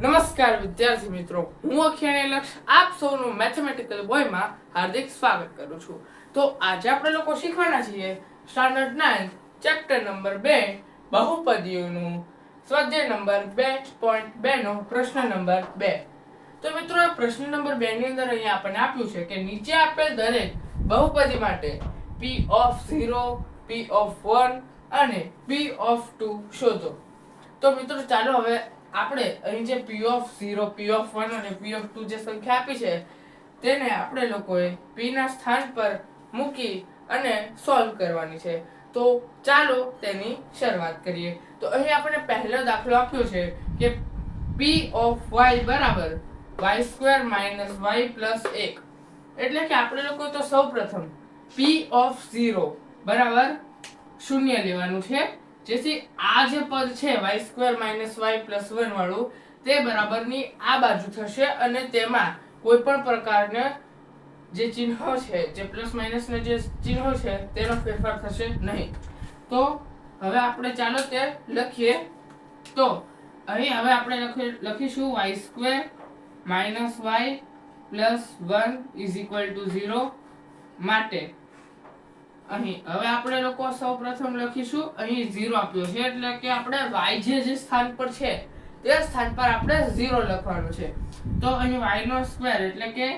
નમસ્કાર વિદ્યાર્થી મિત્રો. હું અખિયાણી લક્ષ આપ સૌનું મેથેમેટિકલ બોયમાં હાર્દિક સ્વાગત કરું છું. તો આજે આપણે લોકો શીખવાના છીએ સ્ટાન્ડર્ડ નાઇન ચેપ્ટર નંબર બે, બહુપદીઓનું સ્વાધ્યાય નંબર બે પોઈન્ટ બેનો પ્રશ્ન નંબર બે. તો મિત્રો, આ પ્રશ્ન નંબર બેની અંદર અહીંયા આપણને આપ્યું છે કે નીચે આપેલ દરેક બહુપદી માટે p of zero p of one અને પી ઓફ ટુ શોધો. તો મિત્રો, ચાલો હવે આપણે અહીં જે p ઓફ 0 p ઓફ 1 અને p ઓફ 2 જે સંખ્યા આપી છે, તેને આપણે લોકોએ p ના સ્થાન પર મૂકી અને સોલ્વ કરવાની છે. તો ચાલો તેની શરૂઆત કરીએ. તો અહીં આપણે પહેલો દાખલો આપ્યો છે કે p ઓફ y બરાબર y square minus y plus 1 એટલે કે આપણે લોકો તો સૌપ્રથમ p ઓફ 0 બરાબર શૂન્ય લેવાનું છે. જેથી આ જે પદ છે y square minus y plus one વાળું, તે બરાબરની આ બાજુ થશે અને તેમાં કોઈ પણ પ્રકારના જે ચિહ્નો છે, જે પ્લસ માઇનસ ના જે ચિહ્નો છે, તેનો ફેરફાર થશે નહીં. તો હવે આપણે ચાલો તે લખીએ. તો અહીં હવે આપણે લખીશું y square minus y plus one is equal to zero માટે અહીં. હવે આપણે લોકો સૌ પ્રથમ લખીશું. અહીં 0 આપ્યો છે, એટલે કે આપણે y જે જે સ્થાન પર છે, તે સ્થાન પર આપણે 0 લખવાનું છે. તો અહીં y નો સ્ક્વેર એટલે કે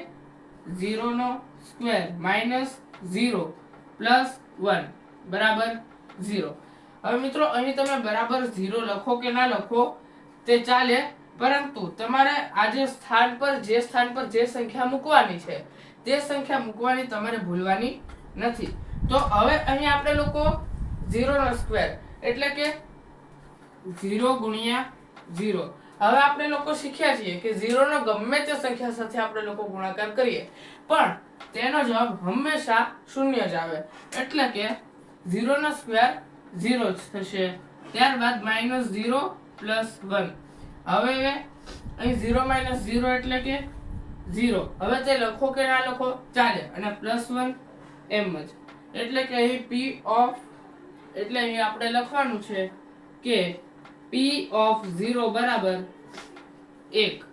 0 નો સ્ક્વેર માઇનસ 0 પ્લસ 1 બરાબર? 0 હવે મિત્રો, અહીં તમે બરાબર 0 લખો કે ના લખો, તે ચાલે. પરંતુ તમારે આ જે સ્થાન પર, જે સ્થાન પર જે સંખ્યા મૂકવાની છે, તે સંખ્યા મૂકવાની તમારે ભૂલવાની નથી. તો હવે અહીં આપણે લોકો 0 નો સ્ક્વેર એટલે કે ઝીરો ગુણ્યા ઝીરો હવે આપણે લોકો શીખ્યા છીએ કે 0 નો ગમે તે સંખ્યા સાથે આપણે લોકો ગુણાકાર કરીએ, પણ તેનો જવાબ હંમેશા શૂન્ય જ આવે. એટલે કે 0 નો સ્ક્વેર ઝીરો જ થશે. ત્યારબાદ માઇનસ ઝીરો પ્લસ વન હવે અહીં ઝીરો માઇનસ ઝીરો એટલે કે ઝીરો હવે તે લખો કે ના લખો, ચાલે. અને પ્લસ વન એમ જ. એટલે કે અહીં પી ઓફ એટલે અહીં આપણે લખવાનું છે કે પી ઓફ ઝીરો બરાબર એક.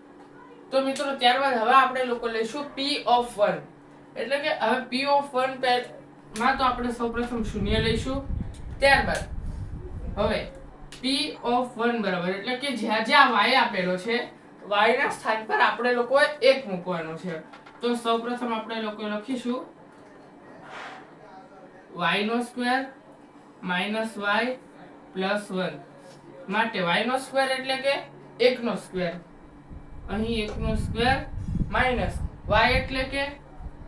તો મિત્રો, ત્યારબાદ હવે આપણે લોકો લઈશું પી ઓફ વન એટલે કે હવે પી ઓફ વનમાં તો આપણે સૌપ્રથમ શૂન્ય લઈશું. ત્યારબાદ હવે પી ઓફ વન બરાબર. એટલે કે જ્યાં જ્યાં વાય આપેલો છે વાયના સ્થાન પર આપણે લોકોએ એક મૂકવાનો છે. તો સૌપ્રથમ આપણે લોકો લખીશું y નો square minus y plus one માટે y નો સ્ક્વેર એટલે કે એકનો સ્ક્વેર અહીં એકનો સ્ક્વેર માઇનસ y એટલે કે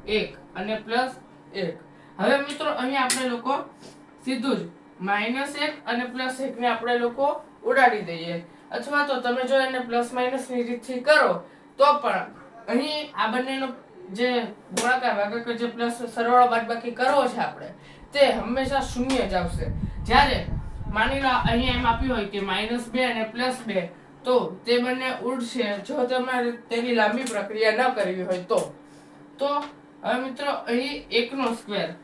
એક અને પ્લસ એક. હવે મિત્રો, અહીં આપણે લોકો સીધું જ માઇનસ એક અને પ્લસ એક ને આપણે લોકો ઉડાડી દઈએ. અથવા તો તમે જો એને પ્લસ માઇનસની રીતથી કરો, તો પણ અહીં આ બંનેનો જે ગુણાકાર ભાગાકાર જે પ્લસ સરવાળો બાદબાકી કરવો છે આપણે, તે હંમેશા શૂન્ય જ આવશે. જ્યારે માની લો અહીંયા એમ આપ્યું હોય કે માઇનસ બે અને પ્લસ બે, તો તે બંને ઉડશે. જો તમારે તેની લાંબી પ્રક્રિયા ન કરવી હોય તો. તો હવે મિત્રો, અહીં એકનો સ્ક્વેર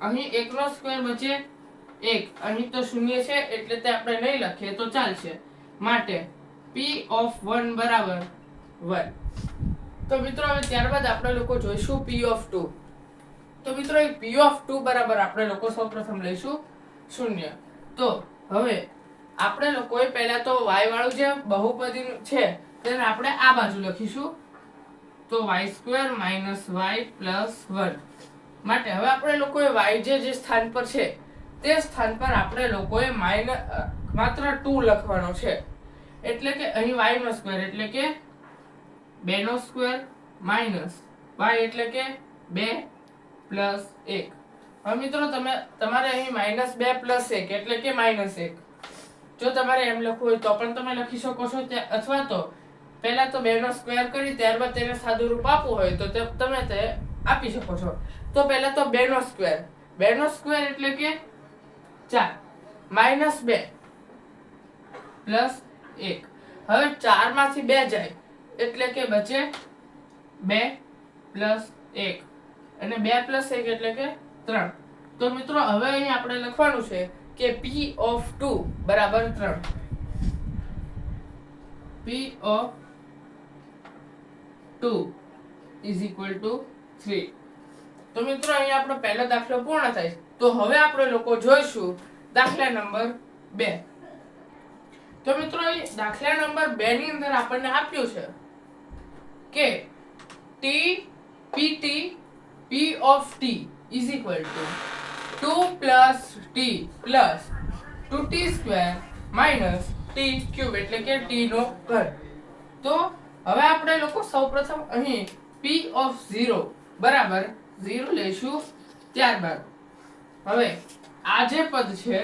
અહીં એકનો સ્ક્વેર બચે એક. અહીં તો શૂન્ય છે, એટલે તે આપણે નહીં લખીએ તો ચાલશે. માટે પી ઓફ વન બરાબર 1 તો મિત્રો, હવે ત્યારબાદ આપણે લોકો જોઈશું p ઓફ 2 તો મિત્રો, એ p ઓફ 2 બરાબર આપણે લોકો સૌપ્રથમ લઈશું શૂન્ય. તો હવે આપણે લોકોએ પહેલા તો y વાળું જે બહુપદી છે, તેને આપણે આ બાજુ લખીશું. તો y square minus y plus one માટે હવે આપણે લોકોએ y જે જે સ્થાન પર છે, તે સ્થાન પર આપણે લોકોએ માઇનસ માત્ર 2 લખવાનો છે. એટલે કે અહીં y નો સ્ક્વેર એટલે કે 2 નો સ્ક્વેર માઇનસ વાય એટલે કે બે પ્લસ એક. હવે મિત્રો તમે, તમારે અહીં માઇનસ બે પ્લસ એક એટલે કે માઇનસ એક. જો તમારે એમ લખવું હોય તો પણ તમે લખી શકો છો અથવા તો પહેલા તો 2 નો સ્ક્વેર કરી, ત્યારબાદ તેને સાદું રૂપ આપવું હોય તો તમે તે આપી શકો છો. તો પહેલા તો 2 નો સ્ક્વેર. 2 નો સ્ક્વેર એટલે કે ચાર. માઇનસ બે પ્લસ એક. હવે ચારમાંથી બે જાય. એટલે કે બચે બે પ્લસ એક. અને બે પ્લસ એક એટલે કે ત્રણ. તો મિત્રો, હવે અહીં આપણે લખવાનું છે કે પી ઓફ ટુ બરાબર ત્રણ. P of two is equal to three તો મિત્રો અહીંયા આપણો પહેલો દાખલો પૂર્ણ થાય તો હવે આપણે લોકો જોઈશું દાખલા નંબર બે. તો મિત્રો, અહીં દાખલા નંબર બે ની અંદર આપણને આપ્યું છે કે T PT p of t is equal to two plus t plus two t square minus t cube એટલે કે ટી નો ઘન તો હવે આપણે લોકો સૌપ્રથમ અહીં પી ઓફ ઝીરો બરાબર ઝીરો લઈશું ત્યારબાદ. હવે આ જે પદ છે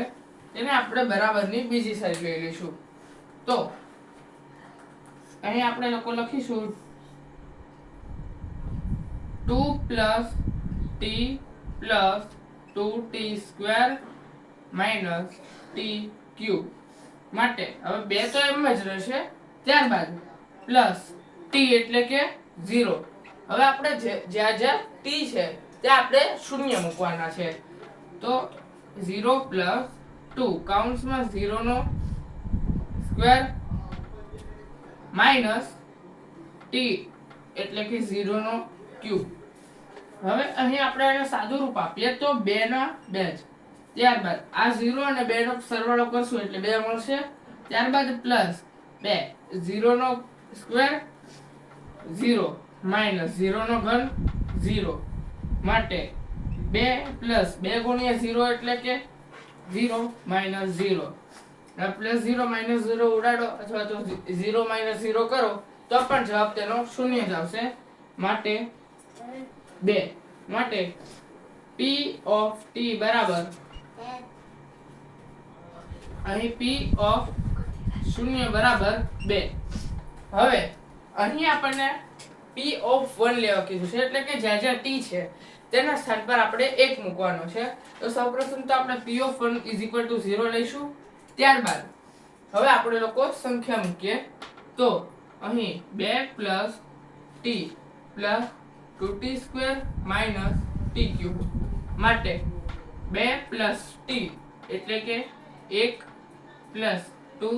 તેને આપણે બરાબરની બીજી સાઈડ લઈ લઈશું. તો અહીં આપણે લોકો લખીશું two plus t plus two t square minus t cube માટે હવે બે તો એમ જ રહેશે. ત્યારબાદ પ્લસ ટી એટલે કે ઝીરો. હવે આપણે જ્યાં જ્યાં ટી છે, ત્યાં આપણે શૂન્ય મૂકવાના છે. તો ઝીરો પ્લસ ટુ, કાઉન્ટ્સમાં ઝીરોનો સ્ક્વેર માઇનસ ટી એટલે કે ઝીરોનો ક્યુબ. હવે અહીં આપણે એને સાદું રૂપ આપીએ તો બે ના બે જ. ત્યારબાદ આ ઝીરો અને બે નો સરવાળો કરશું એટલે બે મળશે. ત્યારબાદ પ્લસ બે ઝીરો નો સ્ક્વેર ઝીરો માઇનસ ઝીરો નો ઘન ઝીરો માટે બે પ્લસ બે ગુણ્યા ઝીરો એટલે કે zero minus zero plus zero minus zero ઉડાડો અથવા તો ઝીરો માઇનસ ઝીરો કરો, તો પણ જવાબ તેનો શૂન્ય જ આવશે. માટે બે. માટે પી ઓફ ટી બરાબર? અહીં પી ઓફ શૂન્ય બરાબર બે. હવે અહીં આપણને પી ઓફ વન લેવા કીધું છે, એટલે કે જ્યાં જ્યાં ટી છે, તેના સ્થાન પર આપણે એક મૂકવાનો છે. તો સૌપ્રથમ તો આપણે p of one is equal to zero લઈશું. ત્યારબાદ હવે આપણે લોકો સંખ્યા મૂકીએ. તો અહીં બે plus t plus two t square minus t cube માટે બે પ્લસ ટી એટલે કે એક પ્લસ ટુ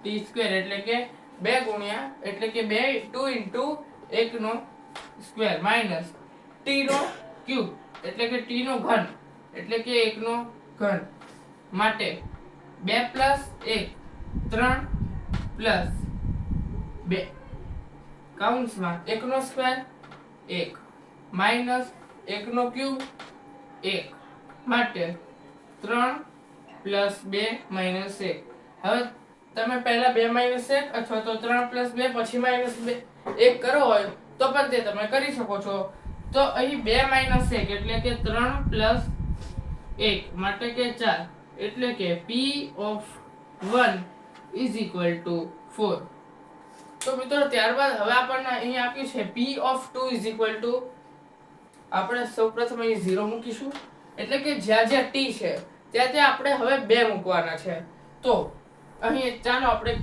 ટી સ્ક્વેર એટલે કે બે ગુણ્યા એટલે કે બે ટુ ઇન્ટુ એકનો સ્ક્વેર માઇનસ ટી નો ક્યુબ એટલે કે ટી નો ઘન એટલે કે એકનો ઘન માટે બે પ્લસ એક ત્રણ પ્લસ બે. કાઉન્સમાં એકનો સ્ક્વેર એક. માઇનસ એકનો ક્યુબ એક. માટે ત્રણ પ્લસ બે માઇનસ એક. હવે તમે પહેલા બે માઇનસ એક અથવા તો ત્રણ પ્લસ બે, પછી માઇનસ બે, એક કરો હોય તો પણ તે તમે કરી શકો છો. તો અહીં બે માઇનસ એક એટલે કે ત્રણ પ્લસ એક માટે કે ચાર એટલે કે p of one is equal to four તો મિત્રો, ત્યારબાદ હવે આપણને અહીં આપ્યું છે p of two is equal to આપણે સૌપ્રથમ અહીં ઝીરો મૂકીશું. એટલે કે જ્યાં જ્યાં ટી છે, ત્યાં ત્યાં આપણે હવે બે મૂકવાના છે. તો, અહીં ચાલો આપણે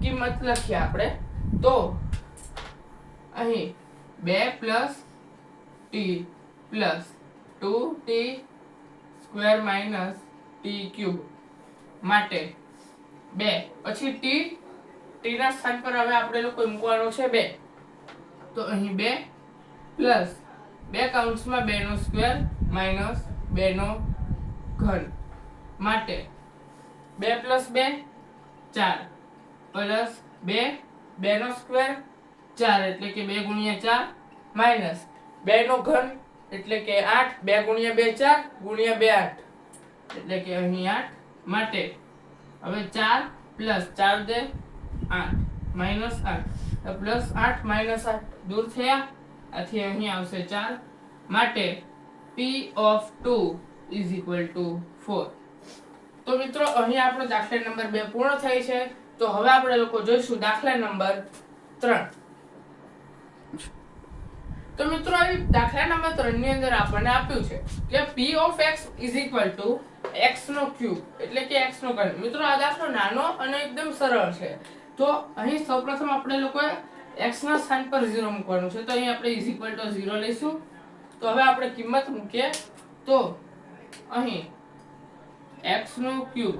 કિંમત લખીએ આપણે. તો, અહીં બે plus t plus two t square minus t cube માટે બે. પછી ટી ટી ના સ્થાન પર હવે આપણે લોકો મૂકવાનો છે બે. તો અહીં બે પ્લસ બે કાઉન્ટ્સમાં બે નો સ્ક્વેર માઇનસ બે નો ઘન માટે બે પ્લસ બે ચાર. પ્લસ બે બે નો સ્ક્વેર ચાર એટલે કે બે ગુણ્યા ચાર માઇનસ બે નો ઘન એટલે કે આઠ. બે ગુણ્યા બે ચાર ગુણ્યા બે આઠ. એટલે કે અહીં આઠ. માટે હવે ચાર પ્લસ ચાર દે દૂર થયા. આથી અહીં આવશે ચાર. માટે p of two is equal to four તો મિત્રો, અહીં આપણો દાખલા નંબર બે પૂર્ણ થઈ છે. તો હવે આપણે લોકો જોઈશું દાખલા નંબર ત્રણ. તો મિત્રો, અહીં દાખલા નંબર ત્રણની અંદર આપણને આપ્યું છે કે p of x is equal to x no cube એટલે કે એક્સ નો ઘન. મિત્રો, આ દાખલો નાનો અને એકદમ સરળ છે. તો અહીં સૌપ્રથમ આપણે લોકોએ એક્સ ના સ્થાન પર ઝીરો મૂકવાનું છે. તો અહીં આપણે ઇઝ ઇક્વલ ટુ ઝીરો લઈશું. તો હવે આપણે કિંમત મૂકીએ. તો અહીં એક્સનો ક્યુબ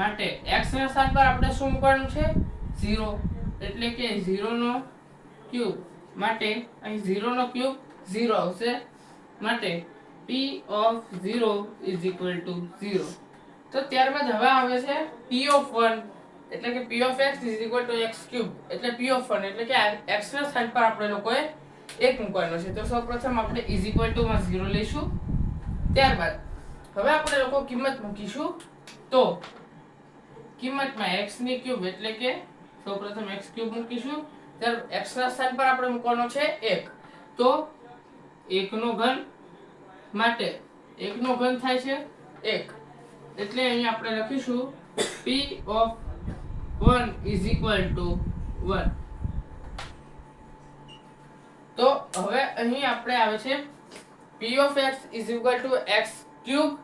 માટે એક્સ ના સ્થાન પર આપણે શું મૂકવાનું છે? ઝીરો એટલે કે ઝીરોનો ક્યુબ માટે અહીં ઝીરોનો ક્યુબ ઝીરો આવશે. માટે p of zero is equal to zero તો ત્યારબાદ હવે આવે છે પી ઓફ વન એટલે કે p of x is equal to x cube એટલે પી ઓફ વન એટલે કે એક્સ ના સ્થાન પર આપણે લોકોએ એક મૂકવાનો છે. તો સૌપ્રથમ આપણે ઇઝ ઇક્વલ ટુ માં ઝીરો લઈશું. ત્યારબાદ હવે આપણે લોકો કિંમત મૂકીશું. તો કિંમતમાં x ની ક્યુબ એટલે કે સૌપ્રથમ x ક્યુબ મૂકીશું. ત્યાર x ના સ્થાન પર આપણે મૂકવાનો છે 1 તો 1 નો ઘન માટે 1 નો ઘન થાય છે 1 એટલે અહીં આપણે લખીશું p of 1 is equal to 1 તો હવે અહીં આપણે આવે છે p of x is equal to x cube,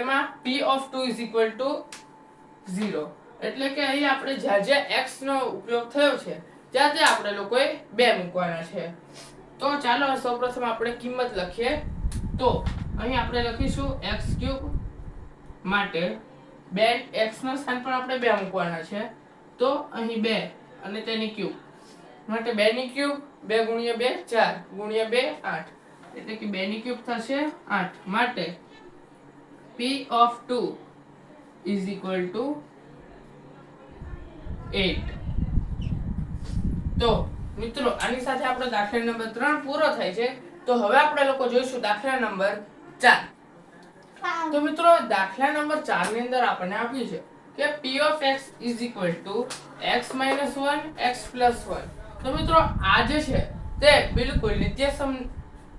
એમાં p of 2 is equal to 0 એટલે કે અહીં આપણે જ્યાં જ્યાં x નો ઉપયોગ થયો છે, ત્યાં ત્યાં આપણે લોકોએ બે મૂકવાના છે. તો ચાલો સૌપ્રથમ આપણે કિંમત લખીએ. તો અહીં આપણે લખીશું x ક્યુબ માટે બે x નો સ્થાન પર આપણે બે મૂકવાના છે. તો અહીં બે અને તેની ક્યુબ માટે બે ની ક્યુબ બે ગુણ્યા બે, ચાર. ગુણ્યા બે, આઠ. એટલે કે બે ની ક્યુબ થશે આઠ. માટે p of two is equal to eight તો મિત્રો, આની સાથે આપણો દાખલા નંબર ત્રણ પૂરો થાય છે. તો હવે આપણે લોકો જોઈશું દાખલા નંબર ચાર. તો મિત્રો, દાખલા નંબર ચારની અંદર આપણને આપ્યું છે. કે p of x is equal to x minus 1 x plus 1 તો મિત્રો, આ જે છે, તે બિલકુલ નિત્યસમ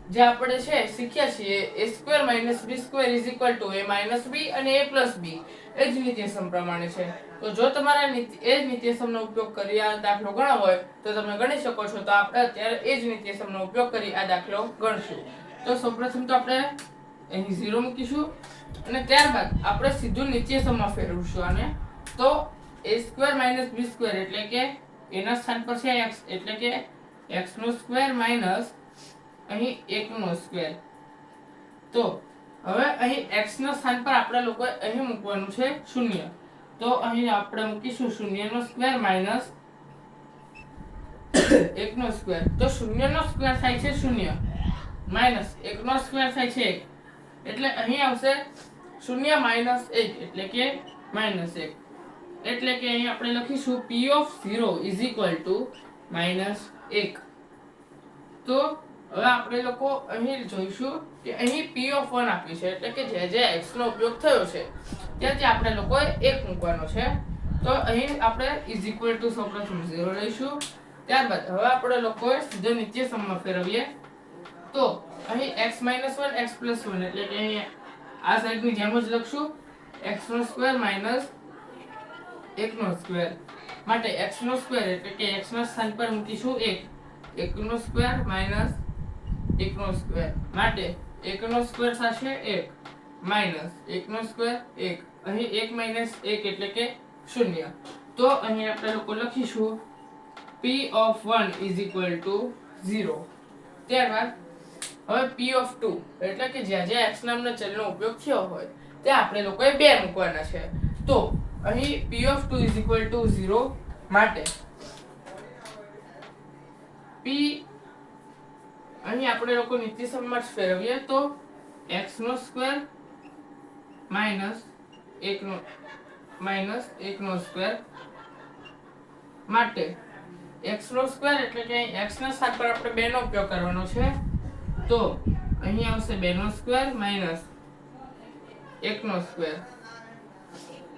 જે આપણે છે, શીખ્યા છીએ, a square minus b square is equal to a minus b અને a પ્લસ b. એ જ નિત્યસમ પ્રમાણે છે. તો જો તમારા એ જ નિત્યસમનો ઉપયોગ કરી આ દાખલો ગણવો હોય, તો તમે ગણી શકો છો. તો આપણે અત્યારે એ જ નિત્યસમનો ઉપયોગ કરી આ દાખલો ગણશું. તો સૌપ્રથમ તો આપણે અહીં ઝીરો મૂકીશું. અને ત્યારબાદ આપણે સીધું નીચે નિત્યસમમાં ફેરવશું અને તો a square minus b square એટલે કે એના સ્થાન પર છે એક્સ એટલે કે એક્સનો સ્ક્વેર માઇનસ અહીં એકનો સ્ક્વેર. તો હવે અહીં એક્સના સ્થાન પર આપણે લોકો અહીં મૂકવાનું છે શૂન્ય. તો અહીં આપણે મૂકીશું શૂન્યનો સ્ક્વેર માઇનસ એકનો સ્ક્વેર. તો શૂન્યનો સ્ક્વેર થાય છે શૂન્ય. માઇનસ એકનો સ્ક્વેર થાય છે એક. એટલે અહીં આવશે શૂન્ય માઇનસ એક, એટલે કે માઇનસ એક. એટલે કે અહીં આપણે લખીશું p of zero is equal to minus એક. તો હવે આપણે લોકો અહીં જોઈશું કે અહીં પી ઓફ વન આપ્યું છે, એટલે કે જે જે એક્સનો ઉપયોગ થયો છે, ત્યાં ત્યાં આપણે લોકોએ એક મૂકવાનો છે. તો અહીં આપણે ઇઝ ઇક્વલ ટુ સૌપ્રથમ ઝીરો લઈશું. ત્યારબાદ હવે આપણે લોકોએ સીધો નીચે સમમાં ફેરવીએ. તો અહીં x 1 x 1 એટલે કે અહીં આ સાઈડની જેમ જ લખશું. x નો સ્ક્વેર માઇનસ એકનો સ્ક્વેર માટે x નો સ્ક્વેર એટલે કે x ના સ્થાન પર મૂકીશું એક. એક નો સ્ક્વેર માઇનસ એકનો સ્ક્વેર માટે એકનો સ્ક્વેર થશે એક. માઇનસ એક નો સ્ક્વેર એક. અહીં એક માઇનસ એક એટલે કે શૂન્ય. તો અહીં આપણે લોકો લખીશું p of 1 is equal to 0 ત્યારબાદ હવે p of 2 એટલે કે જ્યાં જ્યાં x નામના ચલનો ઉપયોગ થયો હોય, ત્યાં આપણે લોકોએ બે મૂકવાના છે. તો અહીં p of 2 is equal to 0 માટે p અહીં આપણે લોકો નીતિ સમજ ફેરવીએ તો x નો સ્ક્વેર માઇનસ એક નો માઇનસ એક નો સ્ક્વેર માટે x નો સ્ક્વેર એટલે કે x ના સ્થાન પર આપણે બે નો ઉપયોગ કરવાનો છે. તો અહીં આવશે બે નો સ્ક્વેર માઇનસ એક નો સ્ક્વેર.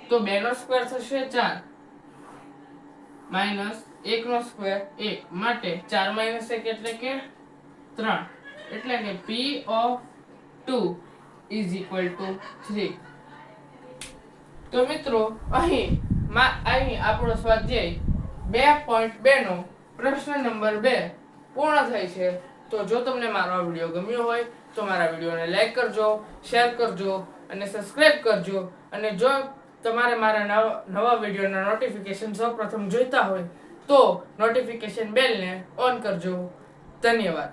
તો બે નો સ્ક્વેર થશે ચાર. માઇનસ એક નો સ્ક્વેર એક. માટે ચાર માઇનસ એક એટલે કે ત્રણ. એટલે કે p of two is equal to three તો મિત્રો, અહીં માં, અહીં આપણો સ્વાધ્યાય બે પોઈન્ટ બે નો પ્રશ્ન નંબર બે પૂર્ણ થાય છે. તો જો તમને મારો આ વીડિયો ગમ્યો હોય, તો મારા વિડીયોને લાઈક કરજો શેર કરજો અને સબસ્ક્રાઈબ કરજો. અને જો તમારે મારા નવા નવા વિડીયોના નોટિફિકેશન સૌપ્રથમ જોઈતા હોય, તો નોટિફિકેશન બેલને ઓન કરજો. ધન્યવાદ.